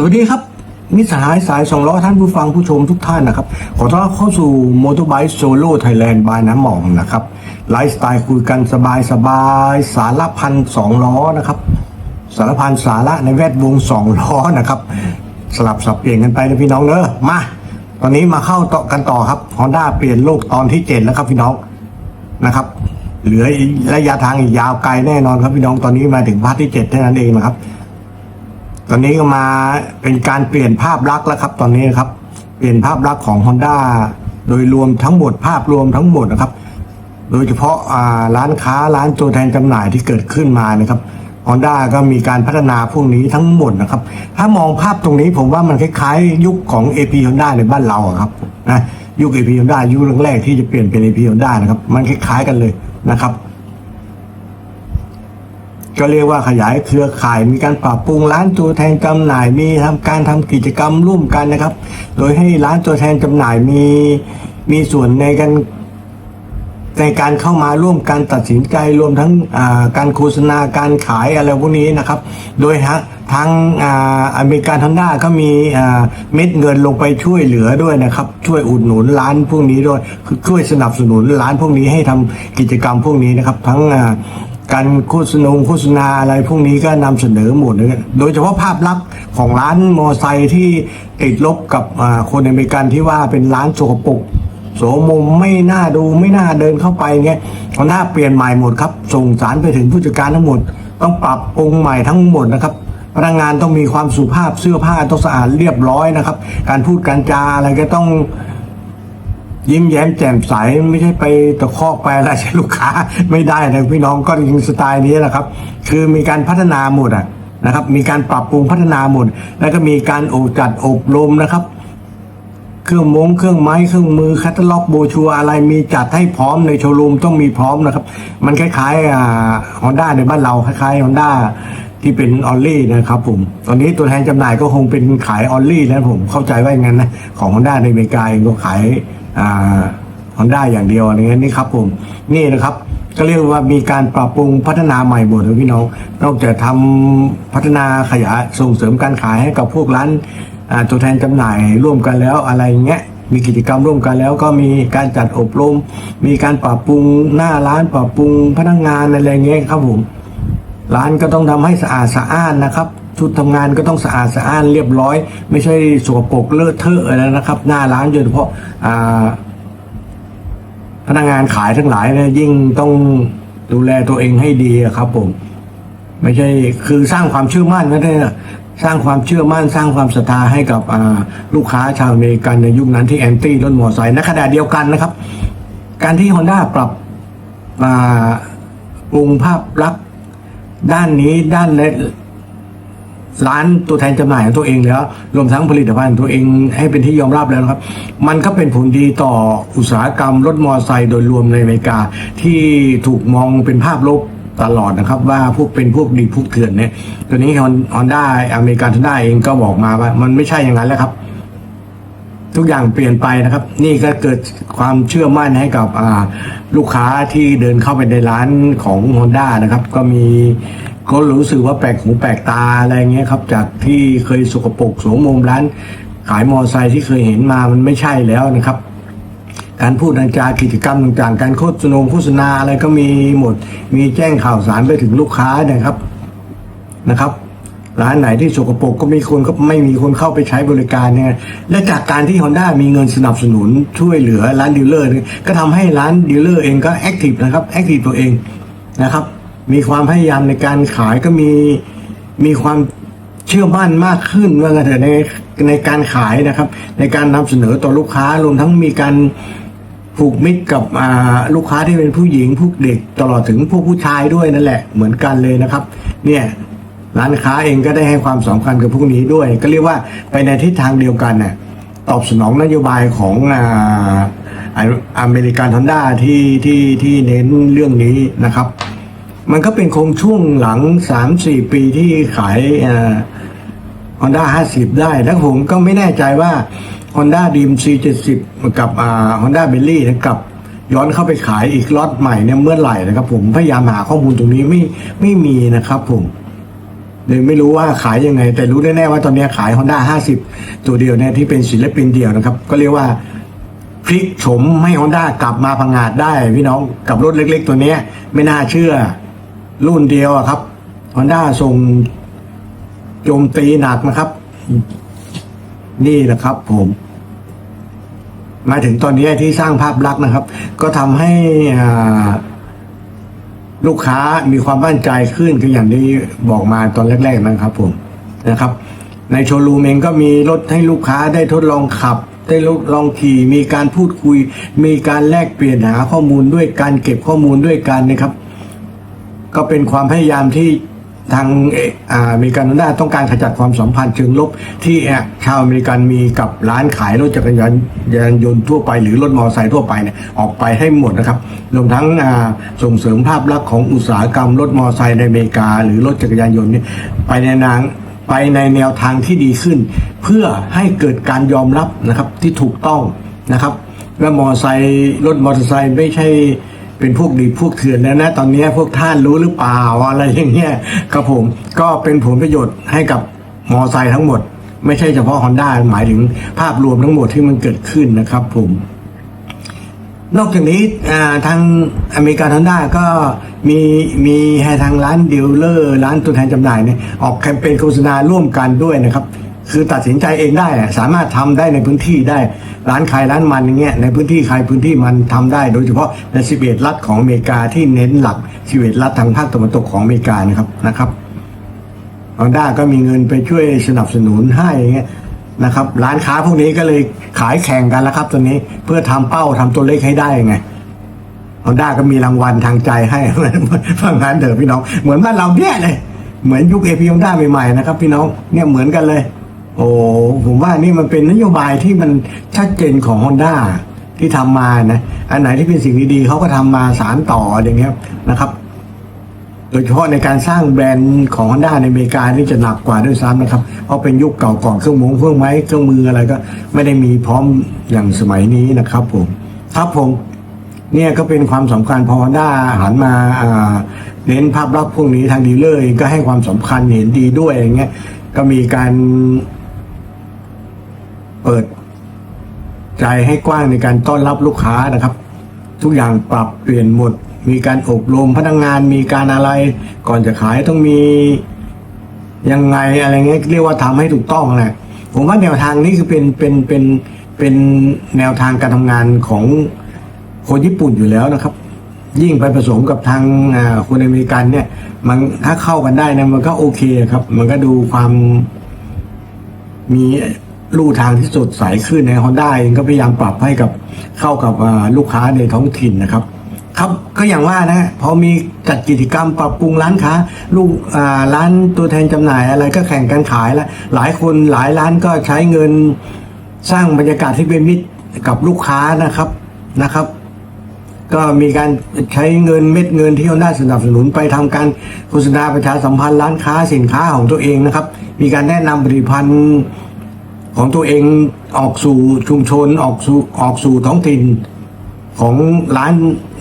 สวัสดีครับมิสหายสายสองล้อท่านผู้ฟังผู้ชมทุกท่านนะครับ ขอต้อนรับเข้าสู่มอเตอร์ไบค์โซโล่ไทยแลนด์บายน้ำหมอมนะครับ ไลฟ์สไตล์คุยกันสบายสบายสารพันสองล้อนะครับ สารพันสาระในแวดวงสองล้อนะครับ สลับสับเปลี่ยนกันไปนะพี่น้องเนอะมา ตอนนี้มาเข้าต่อกันต่อครับ Honda เปลี่ยนโลกตอนที่เจ็ดแล้วครับพี่น้องนะครับ เหลือระยะทางอีกยาวไกลแน่นอนครับพี่น้องตอนนี้มาถึงพาร์ทที่เจ็ดเท่านั้นเองนะครับ ตอนนี้ก็มาเป็นการเปลี่ยนภาพลักษณ์แล้วครับ ตอนนี้ครับ เปลี่ยนภาพลักษณ์ของ Honda โดยรวมทั้งหมดภาพรวมทั้งหมดนะครับ โดยเฉพาะร้านค้าร้านตัวแทนจำหน่ายที่เกิดขึ้นมานะครับ Honda ก็มีการพัฒนาพวกนี้ทั้งหมดนะครับ ถ้ามองภาพตรงนี้ผมว่ามันคล้ายๆ ยุคของ AP Honda ในบ้านเราครับนะยุค AP Honda ยุคแรกๆที่จะเปลี่ยนเป็น AP Honda นะครับ มันคล้ายๆกันเลยนะครับ ก็เรียกว่าขยายเครือข่าย มีการปรับปรุงร้านตัวแทนจำหน่าย มีทำการทำกิจกรรมร่วมกันนะครับ โดยให้ร้านตัวแทนจำหน่ายมีมีส่วนในการในการเข้ามาร่วมกันตัดสินใจรวมทั้งาการโฆษณาการขายอะไรพวกนี้นะครับ โดยฮะทางออเมริกันทันด้าก็มีเม็ดเงินลงไปช่วยเหลือด้วยนะครับ ช่วยอุดหนุนร้านพวกนี้ด้วยคือช่วยสนับสนุนร้านพวกนี้ให้ทำกิจกรรมพวกนี้นะครับ ทั้ง การโฆษณาโฆษณาอะไรพวกนี้ก็นำเสนอหมดเลยโดยเฉพาะภาพลักษณ์ของร้านมอไซค์ที่ติดลบกับคนอเมริกันที่ว่าเป็นร้านโสกปรกโสมมไม่น่าดูไม่น่าเดินเข้าไปเงี้ยตอนหน้าเปลี่ยนใหม่หมดครับ ส่งสารไปถึงผู้จัดการทั้งหมด ต้องปรับปรุงใหม่ทั้งหมดนะครับพนักงานต้องมีความสุภาพเสื้อผ้าต้องสะอาดเรียบร้อยนะครับ การพูดการจาอะไรก็ต้อง ยิ้มแย้มแจ่มใสไม่ใช่ไปตะคอกไปอะไรใช่ลูกค้าไม่ได้นะพี่น้องก็ยิงสไตล์นี้แหละครับ คือมีการพัฒนาหมดอะนะครับ มีการปรับปรุงพัฒนาหมดแล้วก็มีการอบจัดอบรมนะครับ เครื่องมงเครื่องไม้เครื่องมือคัตล็อกโบชัวอะไรมีจัดให้พร้อมในโชว์รูมต้องมีพร้อมนะครับ มันคล้ายๆฮอนด้าในบ้านเราคล้ายๆฮอนด้าที่เป็นออลลี่นะครับผม ตอนนี้ตัวแทนจำหน่ายก็คงเป็นขายออลลี่นะผมเข้าใจว่าอย่างนั้นนะ ของฮอนด้าในอเมริกาเองก็ขาย ฮอนด้าอย่างเดียวอะไรเงี้ยนี่ครับผมนี่นะครับ ก็เรียกว่ามีการปรับปรุงพัฒนาใหม่หมดเลยพี่น้อง นอกจากทำพัฒนาขยายส่งเสริมการขายให้กับพวกร้านตัวแทนจำหน่ายร่วมกันแล้วอะไรเงี้ยมีกิจกรรมร่วมกันแล้วก็มีการจัดอบรม มีการปรับปรุงหน้าร้านปรับปรุงพนักงานอะไรเงี้ยครับผมร้านก็ต้องทำให้สะอาดสะอ้านนะครับ ชุดทำงานก็ต้องสะอาดสะอ้านเรียบร้อย ไม่ใช่สกปรกเลอะเทอะอะไรนะครับ หน้าร้านโดยเฉพาะพนักงานขายทั้งหลายเนี่ยยิ่งต้องดูแลตัวเองให้ดีครับผม ไม่ใช่คือสร้างความเชื่อมั่นนั่นเองสร้างความเชื่อมั่นสร้างความศรัทธาให้กับลูกค้าชาวอเมริกันในยุคนั้นที่แอนตี้รถมอเตอร์ไซค์ในขณะเดียวกันนะครับ การที่ Honda ปรับปรุงภาพลักษณ์ด้านนี้ด้านเล ร้านตัวแทนจำหน่ายของตัวเองแล้ว รวมทั้งผลิตภัณฑ์ตัวเองให้เป็นที่ยอมรับแล้วนะครับ มันก็เป็นผลดีต่ออุตสาหกรรมรถมอเตอร์ไซค์โดยรวมในอเมริกา ที่ถูกมองเป็นภาพลบตลอดนะครับว่าพวกเป็นพวกดีพวกเถื่อนเนี่ยตัวนี้ฮอนด้าอเมริกันทันด้าเองก็บอกมาว่ามันไม่ใช่อย่างนั้นแล้วครับ ทุกอย่างเปลี่ยนไปนะครับ นี่ก็เกิดความเชื่อมั่นให้กับลูกค้าที่เดินเข้าไปในร้านของ Honda นะครับ ก็มี ก็รู้สึกว่าแปลกหูแปลกตาอะไรเงี้ยครับ จากที่เคยสกปรกโสมมร้าน ขายมอเตอร์ไซค์ที่เคยเห็นมามันไม่ใช่แล้วนะครับ การพูดการจากิจกรรมต่างๆ การโฆษณาโฆษณาอะไรก็มีหมด มีแจ้งข่าวสารไปถึงลูกค้านะครับนะครับร้านไหนที่สกปรกก็มีคนก็ไม่มีคนเข้าไปใช้บริการเนี่ยและจากการที่ Honda มีเงินสนับสนุนช่วยเหลือร้านดีลเลอร์ก็ทำให้ร้านดีลเลอร์เองก็แอคทีฟนะครับแอคทีฟตัวเองนะครับ มีความพยายามในการขายก็มีมีความเชื่อมั่นมากขึ้นว่ากันเถอะในในการขายนะครับ ในการนำเสนอต่อลูกค้ารวมทั้งมีการผูกมิตรกับลูกค้าที่เป็นผู้หญิงผู้เด็กตลอดถึงพวกผู้ชายด้วยนั่นแหละเหมือนกันเลยนะครับ เนี่ยร้านค้าเองก็ได้ให้ความสำคัญกับพวกนี้ด้วย ก็เรียกว่าไปในทิศทางเดียวกันน่ะตอบสนองนโยบายของอ่าอ่าอเมริกันฮอนด้าที่ที่ที่เน้นเรื่องนี้นะครับ มันก็เป็นคงช่วงหลัง3-4ปีที่ขายฮอ่า Honda 50ได้ แล้วผมก็ไม่แน่ใจว่า Honda Dream C70 กับอ่า Honda b e l l y นะกับย้อนเข้าไปขายอีกล็อตใหม่เนี่ยเมื่อไหร่นะครับ ผมพยายามหาข้อมูลตรงนี้ไม่ไม่มีนะครับผมเลยไม่รู้ว่าขายยังไง แต่รู้แน่ๆว่าตอนนี้ขาย Honda 50 ตัวเดียวเนี่ยที่เป็นศิลปินเดียวนะครับ ก็เรียกว่าพลิกโฉมให้ Honda กลับมาพังงาดได้ พี่น้องกับรถเล็ก ๆ ตัวนี้ไม่น่าเชื่อ รุ่นเดียวอะครับ Honda ส่งโจมตีหนักนะครับ นี่แหละครับ ผม มาถึงตอนนี้ที่สร้างภาพลักษณ์นะครับ ก็ทำให้ลูกค้ามีความมั่นใจขึ้นก็อย่างที่บอกมาตอนแรกๆนะครับ ผมนะครับ ในโชว์รูมเองก็มีรถให้ลูกค้าได้ทดลองขับ ได้ทดลองขี่มีการพูดคุย มีการแลกเปลี่ยนหาข้อมูลด้วยการเก็บข้อมูลด้วยกันนะครับ ก็เป็นความพยายามที่ทางเอ่ออ่าอเมริกันด้าต้องการขจัดความสัมพันธ์เชิงลบ ที่เอ่อชาวอเมริกันมีกับร้านขายรถจักรยานยานยนต์ทั่วไปหรือรถมอเตอร์ไซค์ทั่วไปเนี่ยออกไปให้หมดนะครับรวมทั้งส่งเสริมภาพลักษณ์ของอุตสาหกรรมรถมอเตอร์ไซค์ในอเมริกา หรือรถจักรยานยนต์นี่ไปในนางไปในแนวทางที่ดีขึ้น เพื่อให้เกิดการยอมรับนะครับที่ถูกต้องนะครับว่ามอเตอร์ไซค์รถมอเตอร์ไซค์ไม่ใช่ เป็นพวกดีพวกเถื่อนแล้วนะตอนนี้พวกท่านรู้หรือเปล่าอะไรอย่างเงี้ยครับผมก็เป็นผลประโยชน์ให้กับมอไซค์ทั้งหมด ไม่ใช่เฉพาะ Honda หมายถึงภาพรวมทั้งหมดที่มันเกิดขึ้นนะครับผมนอกจากนี้ทางอเมริกันฮอนด้าก็มีมีให้ทางร้านดีลเลอร์ ร้านตัวแทนจำหน่ายเนี่ยออกแคมเปญโฆษณาร่วมกันด้วยนะครับ คือตัดสินใจเองได้สามารถทำได้ในพื้นที่ได้ร้านขายร้านมันอย่างเงี้ยในพื้นที่ใครพื้นที่มันทำได้ โดยเฉพาะใน 11 รัฐของอเมริกาที่เน้นหลัก 11 รัฐทางภาคตะวันตกของอเมริกานะครับนะครับฮอนด้าก็มีเงินไปช่วยสนับสนุนให้อย่างเงี้ยนะครับร้านค้าพวกนี้ก็เลยขายแข่งกันแล้วครับตอนนี้เพื่อทำเป้าทำตัวเลขให้ได้ไงฮอนด้าก็มีรางวัลทางใจให้ฟังงานเถอะพี่น้อง เหมือนบ้านเราเนี่ยเลยเหมือนยุคเอพีฮอนด้าใหม่ๆนะครับพี่น้องเนี่ยเหมือนกันเลย โอ้ผมว่านี่มันเป็นนโยบายที่มันชัดเจนของฮอนด้าที่ทำมานะอันไหนที่เป็นสิ่งดีๆเขาก็ทำมาสารต่ออย่างเงี้ยนะครับโดยเฉพาะในการสร้างแบรนด์ของ Honda ในอเมริกานี่จะหนักกว่าด้วยซ้ำนะครับ เพราะเป็นยุคเก่าก่อนเครื่องมงเครื่องไม้เครื่องมืออะไรก็ไม่ได้มีพร้อมอย่างสมัยนี้นะครับผมครับผมเนี่ยก็เป็นความสำคัญพอ Honda หันมาเน้นภาพลักษณ์พวกนี้ทางดีลเลอร์ก็ให้ความสำคัญเห็นดีด้วยอย่างเงี้ยก็มีการ เปิดใจให้กว้างในการต้อนรับลูกค้านะครับ ทุกอย่างปรับเปลี่ยนหมด มีการอบรมพนักงานมีการอะไร ก่อนจะขายต้องมียังไงอะไรเงี้ยเรียกว่าทำให้ถูกต้องแหละผมว่าแนวทางนี้คือเป็นเป็นเป็นเป็นแนวทางการทำงานของคนญี่ปุ่นอยู่แล้วนะครับ ยิ่งไปผสมกับทางคนอเมริกันเนี่ย มันถ้าเข้ากันได้นะมันก็โอเคครับ มันก็ดูความมี ลู่ทางที่สดใสขึ้นใน Honda เองก็พยายามปรับให้กับเข้ากับลูกค้าในท้องถิ่นนะครับ ครับก็อย่างว่านะพอมีจัดกิจกรรมปรับปรุงร้านค้าลูกร้านตัวแทนจำหน่ายอะไรก็แข่งกันขายแล้วหลายคนหลายร้านก็ใช้เงินสร้างบรรยากาศที่เป็นมิตรกับลูกค้านะครับนะครับ ก็มีการใช้เงินเม็ดเงินที่เขาได้สนับสนุนไปทำการโฆษณาประชาสัมพันธ์ร้านค้าสินค้าของตัวเองนะครับ มีการแนะนำผลิตภัณฑ์ ของตัวเองออกสู่ชุมชนออกสู่ออกสู่ท้องถิ่นของร้าน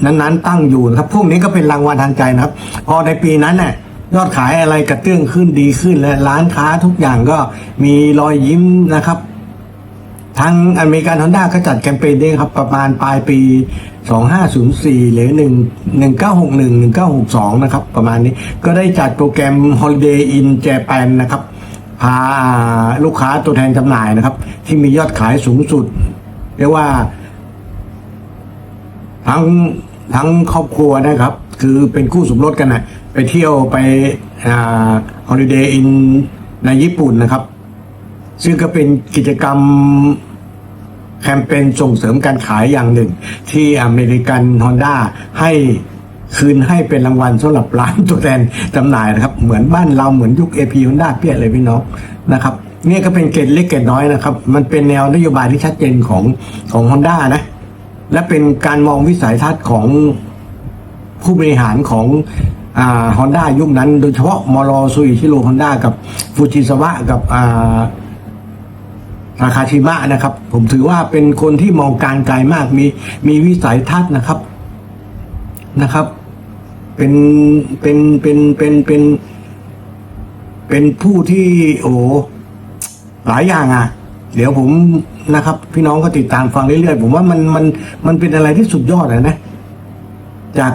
นั้นๆ ตั้งอยู่นะครับ พวกนี้ก็เป็นรางวัลทางใจนะครับ พอในปีนั้นน่ะยอดขายอะไรกระเตื้องขึ้นดีขึ้นและร้านค้าทุกอย่างก็มีรอยยิ้มนะครับทางอเมริกันฮอนด้าก็จัดแคมเปญนี้ครับ ประมาณปลายปี 2504 หรือ 1 1961 1962 นะครับ ประมาณนี้ก็ได้จัดโปรแกรม Holiday in Japan นะครับ พาลูกค้าตัวแทนจำหน่ายนะครับ ที่มียอดขายสูงสุด เรียกว่า ทั้งทั้งครอบครัวนะครับ คือเป็นคู่สมรสกันนะไปเที่ยวไปฮอลิเดย์อินในญี่ปุ่นนะครับ ซึ่งก็เป็นกิจกรรมแคมเปญส่งเสริมการขายอย่างหนึ่ง ที่อเมริกันฮอนด้าให้ คืนให้เป็นรางวัลสำหรับร้านตัวแทนจำหน่ายนะครับ เหมือนบ้านเราเหมือนยุคเอพีฮอนด้าเปี้ยเลยพี่น้องนะครับนี่ก็เป็นเกณฑ์เล็กเกณฑ์น้อยนะครับ มันเป็นแนวนโยบายที่ชัดเจนของของฮอนด้านะ และเป็นการมองวิสัยทัศน์ของผู้บริหารของฮอนด้ายุคนั้น โดยเฉพาะมอรอซูอิชิโร่ฮอนด้ากับฟูจิสวะกับอาอาคาชิมะนะครับ ผมถือว่าเป็นคนที่มองการไกลมากมีมีวิสัยทัศน์นะครับนะครับ เป็นเป็นเป็นเป็นเป็น เป็นผู้ที่โอ้หลายอย่างอะ เดี๋ยวผมนะครับ พี่น้องก็ติดตามฟังเรื่อยๆผมว่ามันมันมันเป็นอะไรที่สุดยอดเลยนะ จาก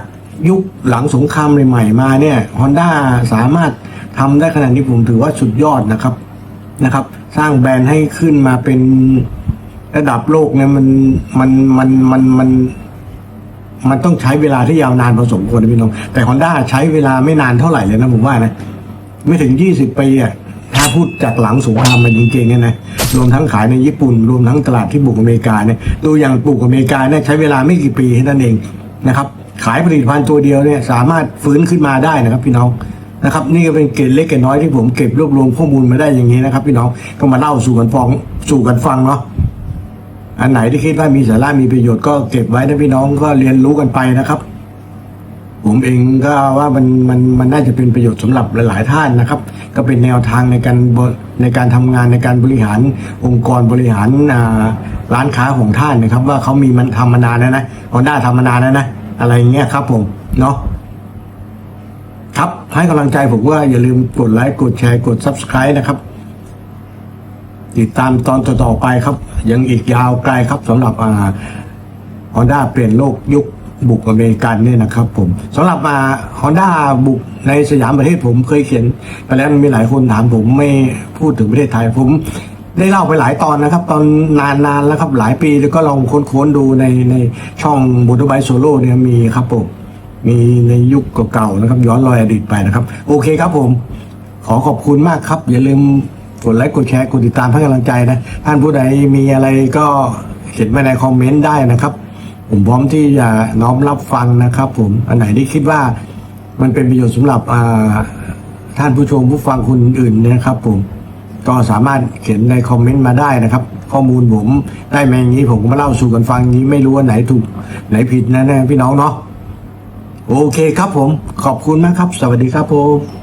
ยุคหลังสงครามใหม่ๆมาเนี่ยฮอนด้าสามารถทำได้ขนาดนี้ผมถือว่าสุดยอดนะครับนะครับ สร้างแบรนด์ให้ขึ้นมาเป็นระดับโลกเนี่ยมันมันมันมันมัน มันต้องใช้เวลาที่ยาวนานพอสมควรนะพี่น้อง แต่ฮอนด้าใช้เวลาไม่นานเท่าไหร่เลยนะผมว่านะ ไม่ถึงยี่สิบปีอะถ้าพูดจากหลังสงครามมาจริงๆเนี่ยนะรวมทั้งขายในญี่ปุ่น รวมทั้งตลาดที่บุกอเมริกาเนี่ยดูอย่างบุกอเมริกาเนี่ยใช้เวลาไม่กี่ปีแค่นั้นเองนะครับ ขายผลิตภัณฑ์ตัวเดียวเนี่ยสามารถฟื้นขึ้นมาได้นะครับพี่น้องนะครับนี่ก็เป็นเกร็ดเล็กเกร็ดน้อยที่ผมเก็บรวบรวมข้อมูลมาได้อย่างนี้นะครับ พี่น้องก็มาเล่าสู่กันฟังสู่กันฟังเนาะ อันไหนที่คิดว่ามีสาระมีประโยชน์ก็เก็บไว้นะพี่น้องก็เรียนรู้กันไปนะครับ ผมเองก็ว่ามันมันมันน่าจะเป็นประโยชน์สำหรับหลาย ๆ ท่านนะครับ ก็เป็นแนวทางในการบในการทำงานในการบริหารองค์กรบริหารร้านค้าของท่านนะครับ ว่าเขามีมันทำมานานแล้วนะฮอนด้ทำมานานแล้วนะอะไรอย่างเงี้ยครับผมเนาะครับให้กำลังใจผมว่าอย่าลืมกดไลค์กดแชร์กด subscribe นะครับ ติดตามตอนต่อๆไปครับ ยังอีกยาวไกลครับสำหรับอ่าฮอนด้าเปลี่ยนโลกยุคบุกอเมริกันเนี่ยนะครับผมสำหรับมาฮอนด้าบุกในสยามประเทศผมเคยเขียนไปแล้วมีหลายคนถามผมไม่พูดถึงประเทศไทยผม ได้เล่าไปหลายตอนนะครับ ตอนนานๆแล้วครับหลายปีแล้วก็ลองค้นๆดูในในช่องบูทูไบโซโล่เนี่ยมีครับผมมีในยุคเก่าๆนะครับ ย้อนรอยอดีตไปนะครับ โอเคครับผม ขอขอบคุณมากครับ อย่าลืม กดไลค์กดแชร์กดติดตามให้กำลังใจนะท่านผู้ใดมีอะไรก็เขียนมาในคอมเมนต์ได้นะครับ ผมพร้อมที่จะน้อมรับฟังนะครับ ผมอันไหนที่คิดว่ามันเป็นประโยชน์สำหรับท่านผู้ชมผู้ฟังคนอื่นนะครับ ผมก็สามารถเขียนในคอมเมนต์มาได้นะครับ ข้อมูลผมได้มาอย่างนี้ผมก็มาเล่าสู่กันฟังอย่างนี้ไม่รู้ว่าไหนถูกไหนผิดนะนะพี่น้องเนาะโอเคครับผมขอบคุณนะครับ สวัสดีครับผม